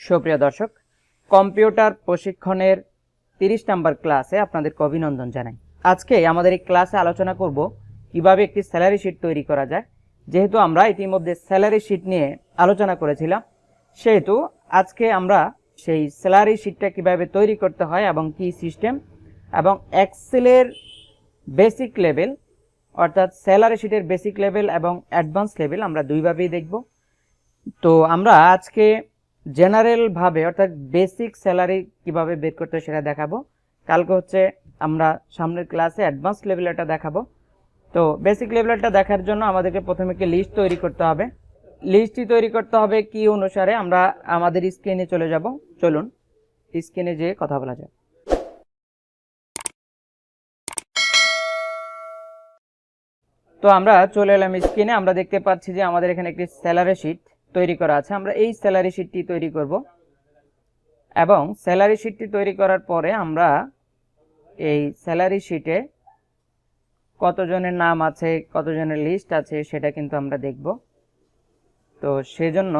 সুপ্রিয় দর্শক, কম্পিউটার প্রশিক্ষণের তিরিশ নাম্বার ক্লাসে আপনাদেরকে অভিনন্দন জানাই। আজকে আমাদের এই ক্লাসে আলোচনা করব কীভাবে একটি স্যালারি শিট তৈরি করা যায়। যেহেতু আমরা ইতিমধ্যে স্যালারি শিট নিয়ে আলোচনা করেছিলাম, সেহেতু আজকে আমরা সেই স্যালারি শিটটা কীভাবে তৈরি করতে হয় এবং কি সিস্টেম এবং এক্সেলের বেসিক লেভেল, অর্থাৎ স্যালারি শিটের বেসিক লেভেল এবং অ্যাডভান্স লেভেল আমরা দুইভাবেই দেখব। তো আমরা আজকে জেনারেল ভাবে, অর্থাৎ বেসিক স্যালারি কীভাবে বের করতে সেটা দেখাবো। কালকে হচ্ছে আমরা সামনের ক্লাসে অ্যাডভান্স লেভেলটা দেখাবো। তো বেসিক লেভেলটা দেখার জন্য আমাদেরকে প্রথমে একটি লিস্ট তৈরি করতে হবে। লিস্টটি তৈরি করতে হবে কি অনুসারে আমরা আমাদের স্ক্রিনে চলে যাব। চলুন, স্ক্রিনে যেয়ে কথা বলা যায় তো আমরা চলে এলাম স্ক্রিনে। আমরা দেখতে পাচ্ছি যে আমাদের এখানে একটি স্যালারি শিট। তৈরি করা আছে। আমরা এই স্যালারি শিটটি তৈরি করব। এবং স্যালারি শিটটি তৈরি করার পরে আমরা এই স্যালারি শিটে কতজনের নাম আছে, কতজনের লিস্ট আছে সেটা কিন্তু আমরা দেখব। তো সেজন্য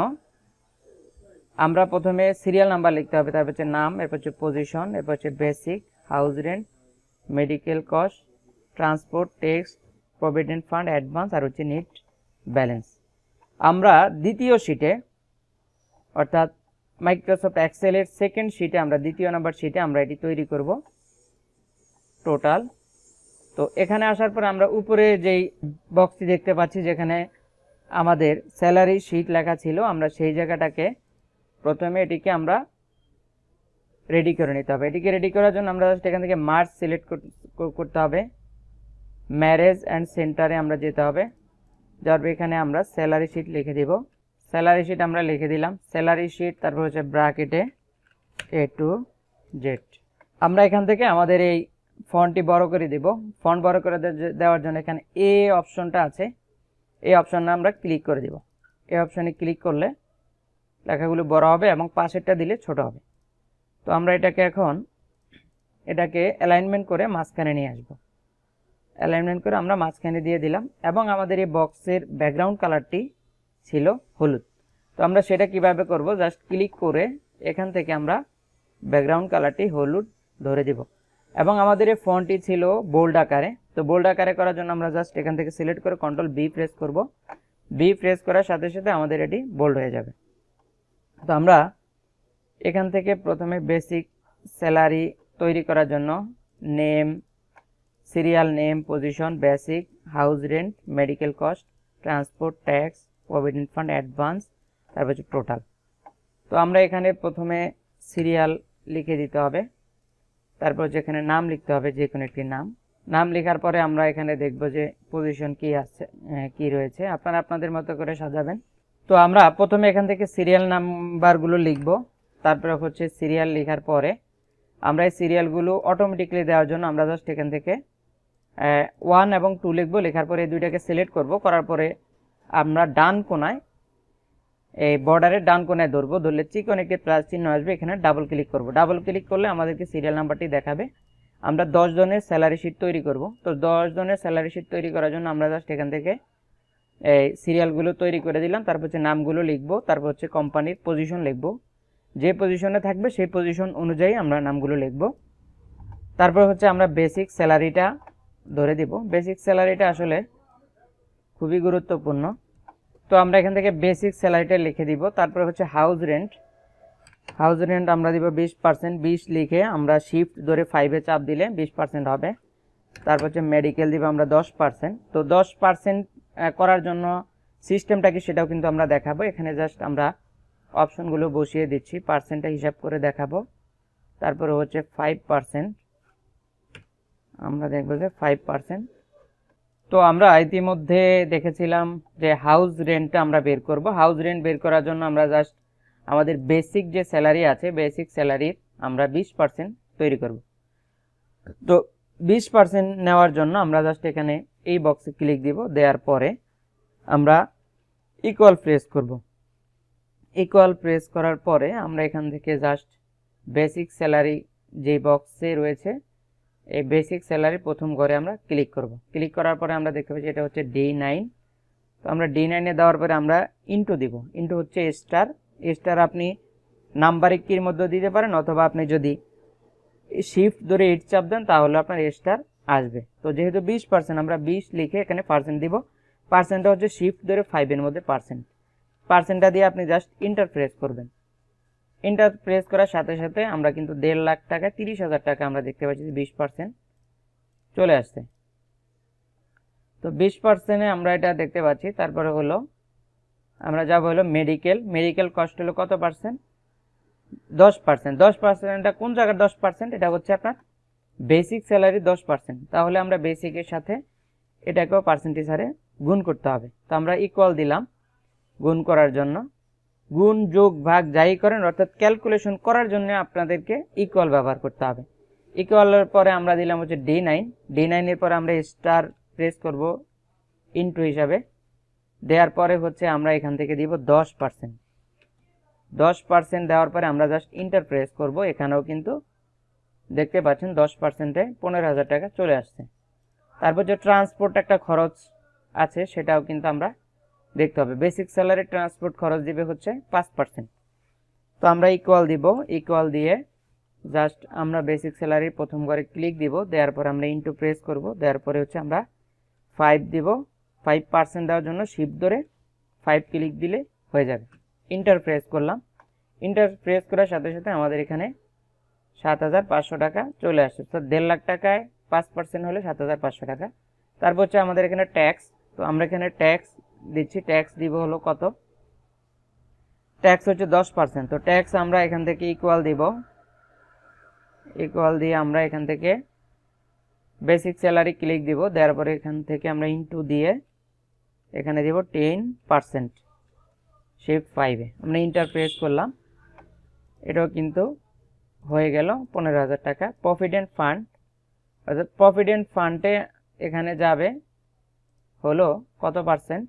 আমরা প্রথমে সিরিয়াল নাম্বার লিখতে হবে, তারপর হচ্ছে নাম, এরপর হচ্ছে পজিশন এরপর হচ্ছে basic house rent medical cost transport tax provident fund advance আর হচ্ছে নিট ব্যালেন্স আমরা দ্বিতীয় শিটে অর্থাৎ মাইক্রোসফট এক্সেলের সেকেন্ড শিটে আমরা, দ্বিতীয় নাম্বার শিটে আমরা এটি তৈরি করব টোটাল তো এখানে আসার পর আমরা উপরে যেই বক্সটি দেখতে পাচ্ছি, যেখানে আমাদের স্যালারি শিট লেখা ছিল, আমরা সেই জায়গাটাকে প্রথমে এটিকে আমরা রেডি করে নিতে হবে। এটিকে রেডি করার জন্য আমরা just এখান থেকে মার্চ সিলেক্ট করতে হবে। ম্যারেজ অ্যান্ড সেন্টারে আমরা যেতে হবে। যার পর এখানে আমরা স্যালারি শিট লিখে দিব। স্যালারি শিট আমরা লিখে দিলাম। স্যালারি শিট তারপর হচ্ছে ব্রাকেটে এ টু জেড আমরা এখান থেকে আমাদের এই ফন্টটি বড় করে দিব। ফন্ট বড় করে দেওয়ার জন্য এখানে এ অপশনটা আছে। এই অপশনে আমরা ক্লিক করে দিব। এই অপশনে ক্লিক করলে লেখাগুলো বড় হবে এবং পাশেরটা দিলে ছোট হবে। তো আমরা এটাকে এখন, এটাকে অ্যালাইনমেন্ট করে মাঝখানে নিয়ে আসব। অ্যালাইনমেন্ট করে আমরা মাঝখানে দিয়ে দিলাম এবং আমাদের এই বক্সের ব্যাকগ্রাউন্ড কালারটি ছিল হলুদ। তো আমরা সেটা কীভাবে করব? জাস্ট ক্লিক করে এখান থেকে আমরা ব্যাকগ্রাউন্ড কালারটি হলুদ ধরে দিব। এবং আমাদের এই ফোনটি ছিল বোল্ড আকারে। তো বোল্ড আকারে করার জন্য আমরা জাস্ট এখান থেকে সিলেক্ট করে কন্ট্রোল বি প্রেস করব। বি প্রেস করার সাথে সাথে আমাদের এটি বোল্ড হয়ে যাবে। তো আমরা এখান থেকে প্রথমে বেসিক স্যালারি তৈরি করার জন্য name serial name, position, basic, house rent, medical cost, transport, tax, provident fund, advance, তারপর হচ্ছে টোটাল। তো আমরা এখানে প্রথমে সিরিয়াল লিখে দিতে হবে। তারপর যেখানে নাম লিখতে হবে, যে কোনো একটি নাম। নাম লেখার পরে আমরা এখানে দেখব যে পজিশন কি আছে কি রয়েছে। আপনারা আপনাদের মতো করে সাজাবেন। তো আমরা প্রথমে এখান থেকে সিরিয়াল নাম্বারগুলো লিখব। তারপরে হচ্ছে সিরিয়াল লেখার পরে আমরা এই সিরিয়ালগুলো অটোমেটিকলি দেওয়ার জন্য আমরা জাস্ট এখান থেকে ওয়ান এবং টু লিখব, লেখার পরে এই দুইটাকে সিলেক্ট করব, করার পরে আমরা ডান কোনায় এই বর্ডারের ডান কোনায় ধরবো, ধরলে চিকন একটি প্লাস চিহ্ন আসবে, এখানে ডাবল ক্লিক করব। ডাবল ক্লিক করলে আমাদেরকে সিরিয়াল নাম্বারটি দেখাবে। আমরা দশ জনের স্যালারি শিট তৈরি করব। তো দশ জনের স্যালারি শিট তৈরি করার জন্য আমরা জাস্ট এখান থেকে এই সিরিয়ালগুলো তৈরি করে দিলাম, তারপর হচ্ছে নামগুলো লিখব, তারপর হচ্ছে কোম্পানির পজিশন লিখব। যে পজিশনে থাকবে, সেই পজিশন অনুযায়ী আমরা নামগুলো লিখব। তারপর হচ্ছে আমরা বেসিক স্যালারিটা ধরে দিব। বেসিক স্যালারিটা আসলে খুবই গুরুত্বপূর্ণ। তো আমরা এখান থেকে বেসিক স্যালারিটা লিখে দিব। তারপর হচ্ছে হাউস রেন্ট হাউস রেন্ট আমরা দিব বিশ পার্সেন্ট বিশ লিখে আমরা শিফট ধরে ফাইভে চাপ দিলে বিশ পার্সেন্ট হবে। তারপর হচ্ছে মেডিকেল দিব আমরা দশ পার্সেন্ট তো দশ পার্সেন্ট করার জন্য সিস্টেমটা কি সেটাও কিন্তু আমরা দেখাবো। এখানে জাস্ট আমরা অপশনগুলো বসিয়ে দিচ্ছি। পার্সেন্টটা হিসাব করে দেখাবো। তারপরে হচ্ছে ফাইভ পার্সেন্ট আমরা দেখব যে ফাইভ পার্সেন্ট তো আমরা ইতিমধ্যে দেখেছিলাম যে হাউস রেন্টটা আমরা বের করব। হাউস রেন্ট বের করার জন্য আমরা জাস্ট আমাদের বেসিক যে স্যালারি আছে বেসিক স্যালারির আমরা বিশ পার্সেন্ট তৈরি করব। তো বিশ পার্সেন্ট নেওয়ার জন্য আমরা জাস্ট এখানে এই বক্সে ক্লিক দিব, দেওয়ার পরে আমরা ইকুয়াল প্রেস করব। ইকুয়াল প্রেস করার পরে আমরা এখান থেকে জাস্ট বেসিক স্যালারি যে বক্সে রয়েছে এই বেসিক স্যালারি প্রথম ঘরে আমরা ক্লিক করব। ক্লিক করার পরে আমরা দেখতে পাচ্ছি এটা হচ্ছে ডি নাইন তো আমরা ডি নাইনে দেওয়ার পরে আমরা ইন্টু দিব। ইন্টু হচ্ছে স্টার স্টার আপনি নাম্বারিক কির মধ্যে দিতে পারেন অথবা আপনি যদি শিফট ধরে এইট চাপ দেন তাহলে আপনার স্টার আসবে। তো যেহেতু বিশ পার্সেন্ট আমরা বিশ লিখে এখানে পার্সেন্ট দিব। পার্সেন্টটা হচ্ছে শিফট ধরে ফাইভের মধ্যে পার্সেন্ট পার্সেন্টটা দিয়ে আপনি জাস্ট ইন্টার প্রেস করবেন। ইন্টার প্রেস করার সাথে সাথে আমরা কিন্তু দেড় লাখ টাকা তিরিশ হাজার টাকা আমরা দেখতে পাচ্ছি যে বিশ পার্সেন্ট চলে আসছে। তো বিশ পার্সেন্টে আমরা এটা দেখতে পাচ্ছি, তারপরে হলো আমরা যাব হলো মেডিকেল মেডিকেল কস্ট হলো কত পার্সেন্ট দশ পার্সেন্ট দশ পার্সেন্টটা কোন জায়গার দশ পার্সেন্ট এটা হচ্ছে আপনার বেসিক স্যালারি দশ পার্সেন্ট তাহলে আমরা বেসিকের সাথে এটাকেও পার্সেন্টেজ হারে গুণ করতে হবে। তো আমরা ইকুয়াল দিলাম গুণ করার জন্য। গুণ, যোগ, ভাগ যাই করেন, অর্থাৎ ক্যালকুলেশন করার জন্য আপনাদেরকে ইকুয়াল ব্যবহার করতে হবে। ইকুয়ালের পরে আমরা দিলাম হচ্ছে ডি নাইন ডি নাইনের পরে আমরা স্টার প্রেস করব ইনটু হিসাবে। দেওয়ার পরে হচ্ছে আমরা এখান থেকে দিব দশ পার্সেন্ট দশ পার্সেন্ট দেওয়ার পরে আমরা জাস্ট ইন্টার প্রেস করব। এখানেও কিন্তু দেখতে পাচ্ছেন দশ পার্সেন্টে পনেরো হাজার টাকা চলে আসছে। তারপর যে ট্রান্সপোর্ট একটা খরচ আছে, সেটাও কিন্তু আমরা দেখতে হবে। বেসিক স্যালারি ট্রান্সপোর্ট খরচ দিবে হচ্ছে পাঁচ পার্সেন্ট তো আমরা ইকুয়াল দিব ইকুয়াল দিয়ে জাস্ট আমরা বেসিক স্যালারির প্রথম ঘরে ক্লিক দিব, দেওয়ার পর আমরা ইন্টু প্রেস করব, দেওয়ার পরে হচ্ছে আমরা ফাইভ দিব। ফাইভ পার্সেন্ট দেওয়ার জন্য শিপ ধরে ফাইভ ক্লিক দিলে হয়ে যাবে। ইন্টার প্রেস করলাম। ইন্টার প্রেস করার সাথে সাথে আমাদের এখানে সাত হাজার পাঁচশো টাকা চলে আসছে। তো দেড় লাখ টাকায় পাঁচ পার্সেন্ট হলে সাত হাজার পাঁচশো টাকা। তারপর হচ্ছে আমাদের এখানে ট্যাক্স তো আমরা এখানে ট্যাক্স দিচ্ছি ট্যাক্স দিব হলো কত? ট্যাক্স হচ্ছে দশ পার্সেন্ট তো ট্যাক্স আমরা এখান থেকে ইকুয়াল দিব। ইকুয়াল দিয়ে আমরা এখান থেকে বেসিক স্যালারি ক্লিক দিব। দেওয়ার পরে এখান থেকে আমরা ইনটু দিয়ে এখানে দিব টেন পার্সেন্ট শিফট ফাইভে আমরা ইন্টার প্রেস করলাম। এটাও কিন্তু হয়ে গেল পনেরো হাজার টাকা। প্রভিডেন্ট ফান্ড অর্থাৎ প্রভিডেন্ট ফান্ডে এখানে যাবে হলো কত পার্সেন্ট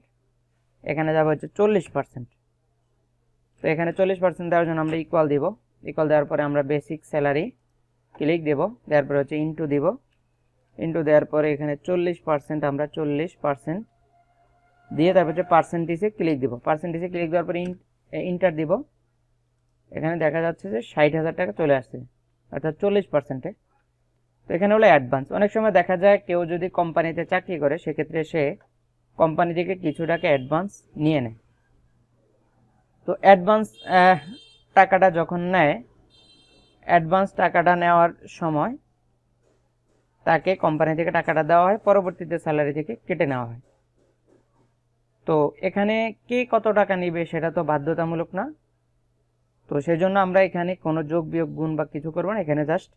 এখানে যাবে হচ্ছে চল্লিশ পার্সেন্ট তো এখানে চল্লিশ পার্সেন্ট দেওয়ার জন্য আমরা ইকুয়াল দিব। ইকুয়াল দেওয়ার পরে আমরা বেসিক স্যালারি ক্লিক দেব। দেওয়ার পরে হচ্ছে ইন্টু দিব। ইন্টু দেওয়ার পরে এখানে চল্লিশ পার্সেন্ট আমরা চল্লিশ পার্সেন্ট দিয়ে তারপর হচ্ছে পার্সেন্টেজে ক্লিক দিব। পার্সেন্টেজে ক্লিক দেওয়ার পরে ইন্টার দিব। এখানে দেখা যাচ্ছে যে ষাট হাজার টাকা চলে আসছে, অর্থাৎ চল্লিশ পার্সেন্টে তো এখানে হলো অ্যাডভান্স অনেক সময় দেখা যায় কেউ যদি কোম্পানিতে চাকরি করে, সেক্ষেত্রে সে কোম্পানি থেকে কিছু টাকা অ্যাডভান্স নিয়ে নেয়। তো অ্যাডভান্স টাকাটা যখন নেয় অ্যাডভান্স টাকাটা নেওয়ার সময় তাকে কোম্পানি থেকে টাকাটা দেওয়া হয়, পরবর্তীতে স্যালারি থেকে কেটে নেওয়া হয়। তো এখানে কে কত টাকা নিবে সেটা তো বাধ্যতামূলক না। তো সেজন্য আমরা এখানে কোনো যোগ, বিয়োগ, গুণ বা কিছু করব না, এখানে জাস্ট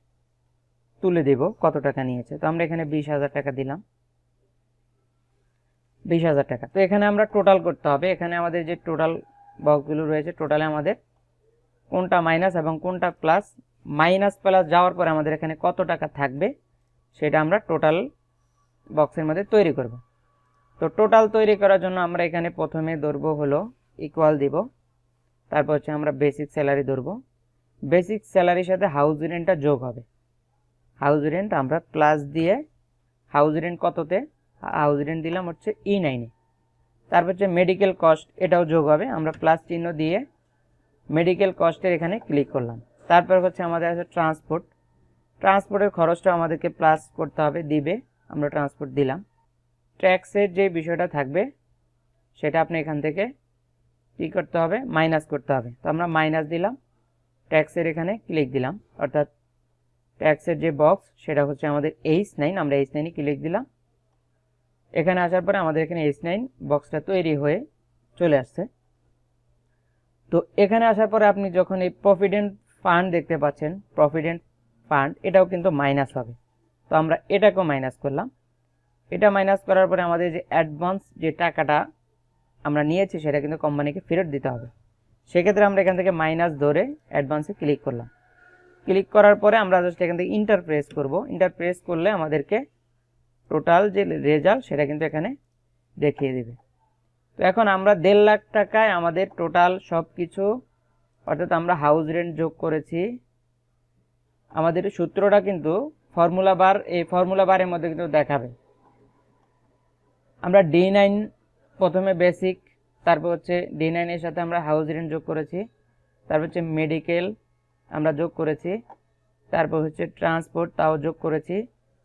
তুলে দেব কত টাকা নিয়েছে। তো আমরা এখানে বিশ হাজার টাকা দিলাম। বিশ হাজার টাকা। তো এখানে আমরা টোটাল করতে হবে। এখানে আমাদের যে টোটাল বক্সগুলো রয়েছে টোটালে আমাদের কোনটা মাইনাস এবং কোনটা প্লাস মাইনাস প্লাস যাওয়ার পরে আমাদের এখানে কত টাকা থাকবে, সেটা আমরা টোটাল বক্সের মধ্যে তৈরি করব। তো টোটাল তৈরি করার জন্য আমরা এখানে প্রথমে ধরবো হলো ইকুয়াল দিব। তারপর হচ্ছে আমরা বেসিক স্যালারি ধরবো। বেসিক স্যালারির সাথে হাউস রেন্টটা যোগ হবে। হাউস রেন্ট আমরা প্লাস দিয়ে হাউস রেন্ট কততে? হাউস রেন্ট দিলাম হচ্ছে ই নাইনে তারপর হচ্ছে মেডিকেল কস্ট এটাও যোগ হবে। আমরা প্লাস চিহ্ন দিয়ে মেডিকেল কস্টের এখানে ক্লিক করলাম। তারপর হচ্ছে আমাদের আছে ট্রান্সপোর্ট ট্রান্সপোর্টের খরচটা আমাদেরকে প্লাস করতে হবে, দিবে। আমরা ট্রান্সপোর্ট দিলাম। ট্যাক্সের যে বিষয়টা থাকবে, সেটা আপনি এখান থেকে কী করতে হবে? মাইনাস করতে হবে। তো আমরা মাইনাস দিলাম। ট্যাক্সের এখানে ক্লিক দিলাম। অর্থাৎ ট্যাক্সের যে বক্স সেটা হচ্ছে আমাদের এইচ নাইন আমরা এইচ নাইনে ক্লিক দিলাম। এখানে আসার পরে আমাদের এখানে এইচ নাইন বক্সটা তৈরি হয়ে চলে আসছে। তো এখানে আসার পরে আপনি যখন এই প্রভিডেন্ট ফান্ড দেখতে পাচ্ছেন প্রভিডেন্ট ফান্ড এটাও কিন্তু মাইনাস হবে। তো আমরা এটাকেও মাইনাস করলাম। এটা মাইনাস করার পরে আমাদের যে অ্যাডভান্স যে টাকাটা আমরা নিয়েছি, সেটা কিন্তু কোম্পানিকে ফেরত দিতে হবে। সেক্ষেত্রে আমরা এখান থেকে মাইনাস ধরে অ্যাডভান্সে ক্লিক করলাম। ক্লিক করার পরে আমরা জাস্ট এখান থেকে ইন্টার প্রেস করব। ইন্টার প্রেস করলে আমাদেরকে টোটাল যে রেজাল্ট সেটা কিন্তু এখানে দেখিয়ে দেবে। তো এখন আমরা দেড় লাখ টাকায় আমাদের টোটাল সব কিছু অর্থাৎ আমরা হাউস রেন্ট যোগ করেছি। আমাদের সূত্রটা কিন্তু ফর্মুলা বার এই ফর্মুলা বারের মধ্যে কিন্তু দেখাবে। আমরা ডি নাইন প্রথমে বেসিক তারপর হচ্ছে ডি নাইনের সাথে আমরা হাউস রেন্ট যোগ করেছি। তারপর হচ্ছে মেডিকেল আমরা যোগ করেছি। তারপর হচ্ছে ট্রান্সপোর্ট তাও যোগ করেছি।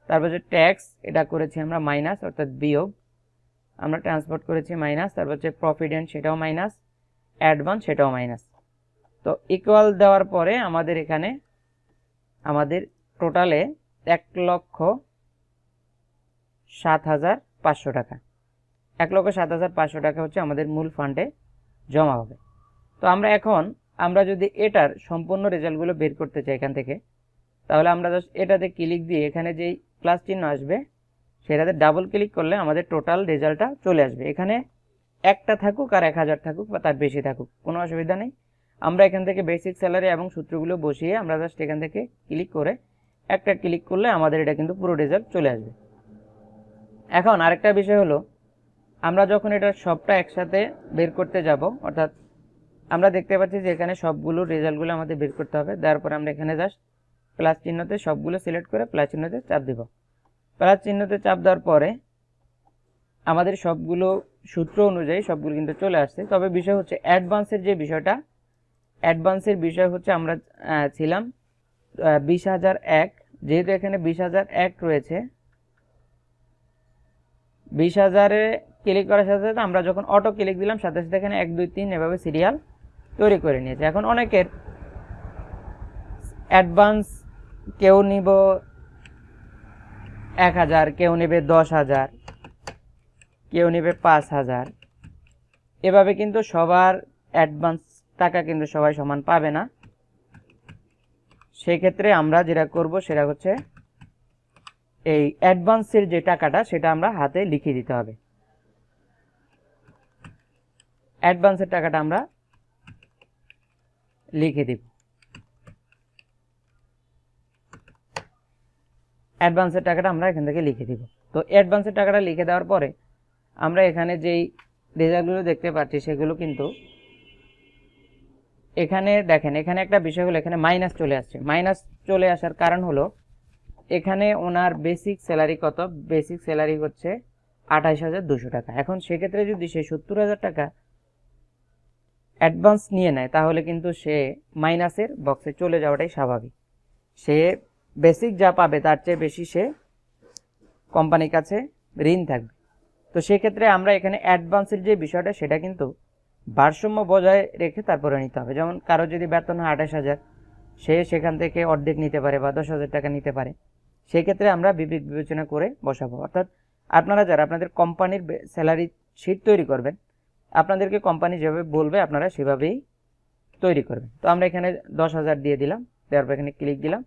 তারপর হচ্ছে ট্যাক্স এটা করেছি আমরা মাইনাস অর্থাৎ বিয়োগ। আমরা ট্রান্সপোর্ট করেছি মাইনাস তারপর হচ্ছে প্রফিডেন্ট সেটাও মাইনাস অ্যাডভান্স সেটাও মাইনাস তো ইকুয়াল দেওয়ার পরে আমাদের এখানে, আমাদের টোটালে এক লক্ষ সাত হাজার পাঁচশো টাকা। এক লক্ষ সাত হাজার পাঁচশো টাকা হচ্ছে আমাদের মূল ফান্ডে জমা হবে। তো আমরা এখন, আমরা যদি এটার সম্পূর্ণ রেজাল্টগুলো বের করতে চাই এখান থেকে, তাহলে আমরা জাস্ট এটাতে ক্লিক দিয়ে এখানে যেই প্লাস চিহ্ন আসবে। সেটাতে ডাবল ক্লিক করলে আমাদের টোটাল রেজাল্টটা চলে আসবে। এখানে একটা থাকুক আর এক হাজার থাকুক বা তার বেশি থাকুক, কোনো অসুবিধা নেই। আমরা এখান থেকে বেসিক স্যালারি এবং সূত্রগুলো বসিয়ে আমরা জাস্ট এখান থেকে ক্লিক করে একটা ক্লিক করলে আমাদের এটা কিন্তু পুরো রেজাল্ট চলে আসবে। এখন আরেকটা বিষয় হলো, আমরা যখন এটা সবটা একসাথে বের করতে যাব, অর্থাৎ আমরা দেখতে পাচ্ছি যে এখানে সবগুলো রেজাল্টগুলো আমাদের বের করতে হবে দেওয়ার পরে আমরা এখানে জাস্ট প্লাস চিহ্নতে সবগুলো সিলেক্ট করে প্লাস চিহ্নতে চাপ দিব। প্লাস চিহ্নতে চাপ দেওয়ার পরে আমাদের সবগুলো সূত্র অনুযায়ী সবগুলো কিন্তু চলে আসছে। তবে বিষয় হচ্ছে অ্যাডভান্সের যে বিষয়টা, অ্যাডভান্সের বিষয় হচ্ছে আমরা ছিলাম বিশ হাজার এক। যেহেতু এখানে বিশ হাজার এক রয়েছে, বিশ হাজারে ক্লিক করার সাথে সাথে আমরা যখন অটো ক্লিক দিলাম, সাথে সাথে এখানে এক, দুই, তিন এভাবে সিরিয়াল তৈরি করে নিয়েছে। এখন অনেকের অ্যাডভান্স কেউ নিব এক হাজার, কেউ নেবে দশ হাজার, কেউ নেবে পাঁচ হাজার। এভাবে কিন্তু সবার অ্যাডভান্স টাকা কিন্তু সবাই সমান পাবে না। সেক্ষেত্রে আমরা যেটা করব সেটা হচ্ছে এই অ্যাডভান্সের যে টাকাটা সেটা আমরা হাতে লিখে দিতে হবে। অ্যাডভান্সের টাকাটা আমরা লিখে দিব। অ্যাডভান্সের টাকাটা আমরা এখান থেকে লিখে দিব। তো অ্যাডভান্সের টাকাটা লিখে দেওয়ার পরে আমরা এখানে যেই রেজাল্টগুলো দেখতে পাচ্ছি সেগুলো কিন্তু এখানে দেখেন, এখানে একটা বিষয় হলো এখানে মাইনাস চলে আসছে। মাইনাস চলে আসার কারণ হলো এখানে ওনার বেসিক স্যালারি কত? বেসিক স্যালারি হচ্ছে আঠাইশ হাজার দুশো টাকা। এখন সেক্ষেত্রে যদি সে সত্তর হাজার টাকা অ্যাডভান্স নিয়ে নেয়, তাহলে কিন্তু সে মাইনাসের বক্সে চলে যাওয়াটাই স্বাভাবিক। সে বেসিক যা পাবে তার চেয়ে বেশি সে কোম্পানির কাছে ঋণ থাকবে। তো সেক্ষেত্রে আমরা এখানে অ্যাডভান্সের যে বিষয়টা, সেটা কিন্তু ভারসাম্য বজায় রেখে তারপরে নিতে হবে। যেমন কারও যদি বেতন হয় আঠাশ হাজার, সে সেখান থেকে অর্ধেক নিতে পারে বা দশ হাজার টাকা নিতে পারে। সেক্ষেত্রে আমরা বিবেক বিবেচনা করে বসাবো। অর্থাৎ আপনারা যারা আপনাদের কোম্পানির স্যালারি শিট তৈরি করবেন, আপনাদেরকে কোম্পানি যেভাবে বলবে, আপনারা সেভাবেই তৈরি করবেন। তো আমরা এখানে দশ হাজার দিয়ে দিলাম, দেওয়ার পর এখানে ক্লিক দিলাম।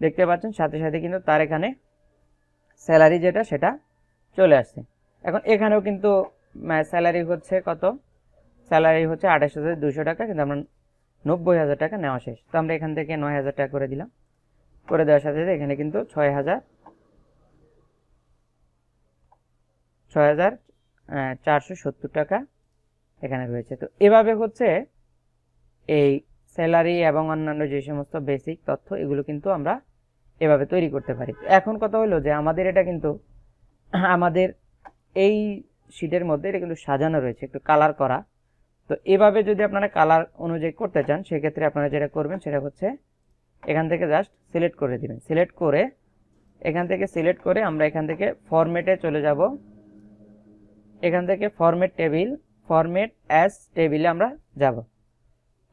দেখতে পাচ্ছেন, সাথে সাথে কিন্তু তার এখানে স্যালারি যেটা, সেটা চলে আসছে। এখন এখানেও কিন্তু স্যালারি হচ্ছে কত? স্যালারি হচ্ছে আঠাশ হাজার দুশো টাকা, কিন্তু আমরা নব্বই হাজার টাকা নেওয়া শেষ। তো আমরা এখান থেকে নয় হাজার টাকা করে দিলাম। করে দেওয়ার সাথে সাথে এখানে কিন্তু ছয় হাজার ছয় হাজার চারশো সত্তর টাকা এখানে রয়েছে। তো এভাবে হচ্ছে এই স্যালারি এবং অন্যান্য যে সমস্ত বেসিক তথ্য, এগুলো কিন্তু আমরা এভাবে তৈরি করতে পারি। এখন কথা হলো যে আমাদের এটা কিন্তু, আমাদের এই শিটের মধ্যে এটা কিন্তু সাজানো রয়েছে, একটু কালার করা। তো এভাবে যদি আপনারা কালার অনুযায়ী করতে চান, সেক্ষেত্রে আপনারা যেটা করবেন সেটা হচ্ছে এখান থেকে জাস্ট সিলেক্ট করে দিবেন। সিলেক্ট করে এখান থেকে সিলেক্ট করে আমরা এখান থেকে ফরম্যাটে চলে যাব। এখান থেকে ফরম্যাট টেবিল ফরম্যাট অ্যাস টেবিলে আমরা যাব।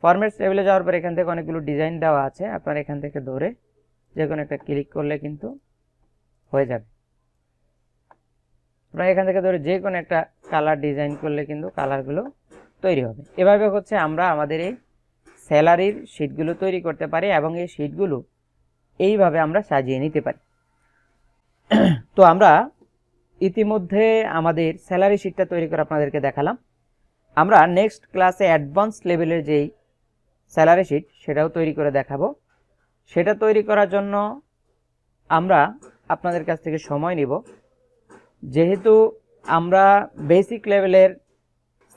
ফরম্যাট টেবিলে যাওয়ার পর এখান থেকে অনেকগুলো ডিজাইন দেওয়া আছে। আপনারা এখান থেকে ধরে যে কোনো একটা ক্লিক করলে কিন্তু হয়ে যাবে। আপনারা এখান থেকে ধরে যে কোনো একটা কালার ডিজাইন করলে কিন্তু কালারগুলো তৈরি হবে। এভাবে হচ্ছে আমরা আমাদের এই স্যালারির শিটগুলো তৈরি করতে পারি এবং এই শিটগুলো এইভাবে আমরা সাজিয়ে নিতে পারি। তো আমরা ইতিমধ্যে আমাদের স্যালারি শিটটা তৈরি করে আপনাদেরকে দেখালাম। আমরা নেক্সট ক্লাসে অ্যাডভান্স লেভেলের যেই স্যালারি শিট সেটাও তৈরি করে দেখাবো। সেটা তৈরি করার জন্য আমরা আপনাদের কাছ থেকে সময় নিব। যেহেতু আমরা বেসিক লেভেলের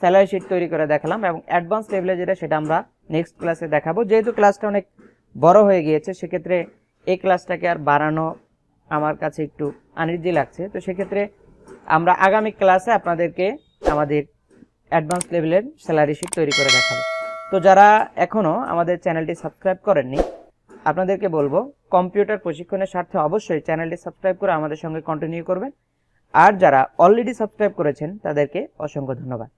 স্যালারি শিট তৈরি করে দেখালাম এবং অ্যাডভান্স লেভেলে যেটা, সেটা আমরা নেক্সট ক্লাসে দেখাবো। যেহেতু ক্লাসটা অনেক বড় হয়ে গিয়েছে, সেক্ষেত্রে এই ক্লাসটাকে আর বাড়ানো আমার কাছে একটু আনিজি লাগছে। তো সেক্ষেত্রে আমরা আগামী ক্লাসে আপনাদেরকে আমাদের অ্যাডভান্স লেভেলের স্যালারি শিট তৈরি করে দেখাবো। তো যারা এখনও আমাদের চ্যানেলটি সাবস্ক্রাইব করেননি, আপনাদেরকে বলব, কম্পিউটার প্রশিক্ষণের স্বার্থে অবশ্যই চ্যানেলটি সাবস্ক্রাইব করে আমাদের সঙ্গে কন্টিনিউ করবেন। আর যারা অলরেডি সাবস্ক্রাইব করেছেন, তাদেরকে অসংখ্য ধন্যবাদ।